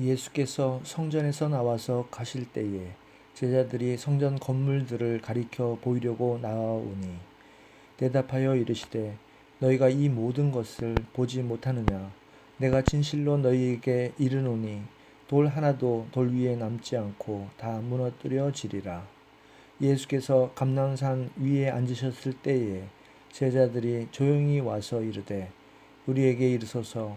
예수께서 성전에서 나와서 가실 때에 제자들이 성전 건물들을 가리켜 보이려고 나아오니 대답하여 이르시되 너희가 이 모든 것을 보지 못하느냐? 내가 진실로 너희에게 이르노니 돌 하나도 돌 위에 남지 않고 다 무너뜨려지리라. 예수께서 감난산 위에 앉으셨을 때에 제자들이 조용히 와서 이르되 우리에게 이르소서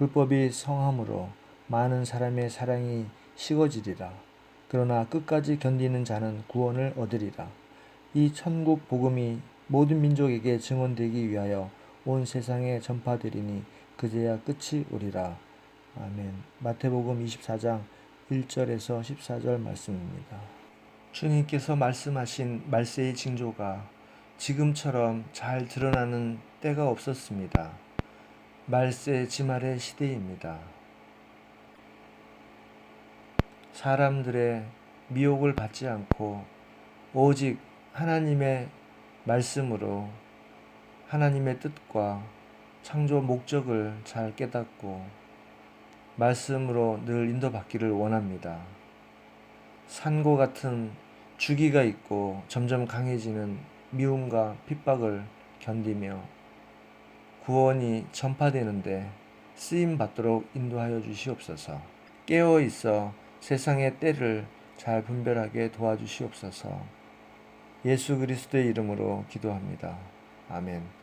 불법이 성함으로 많은 사람의 사랑이 식어지리라. 그러나 끝까지 견디는 자는 구원을 얻으리라. 이 천국 복음이 모든 민족에게 증언되기 위하여 온 세상에 전파되리니 그제야 끝이 오리라. 아멘. 마태복음 24장 1절에서 14절 말씀입니다. 주님께서 말씀하신 말세의 징조가 지금처럼 잘 드러나는 때가 없었습니다. 말세 지말의 시대입니다. 사람들의 미혹을 받지 않고 오직 하나님의 말씀으로 하나님의 뜻과 창조 목적을 잘 깨닫고 말씀으로 늘 인도받기를 원합니다. 산고 같은 주기가 있고 점점 강해지는 미움과 핍박을 견디며 구원이 전파되는데 쓰임 받도록 인도하여 주시옵소서. 깨어 있어 세상의 때를 잘 분별하게 도와주시옵소서. 예수 그리스도의 이름으로 기도합니다. 아멘.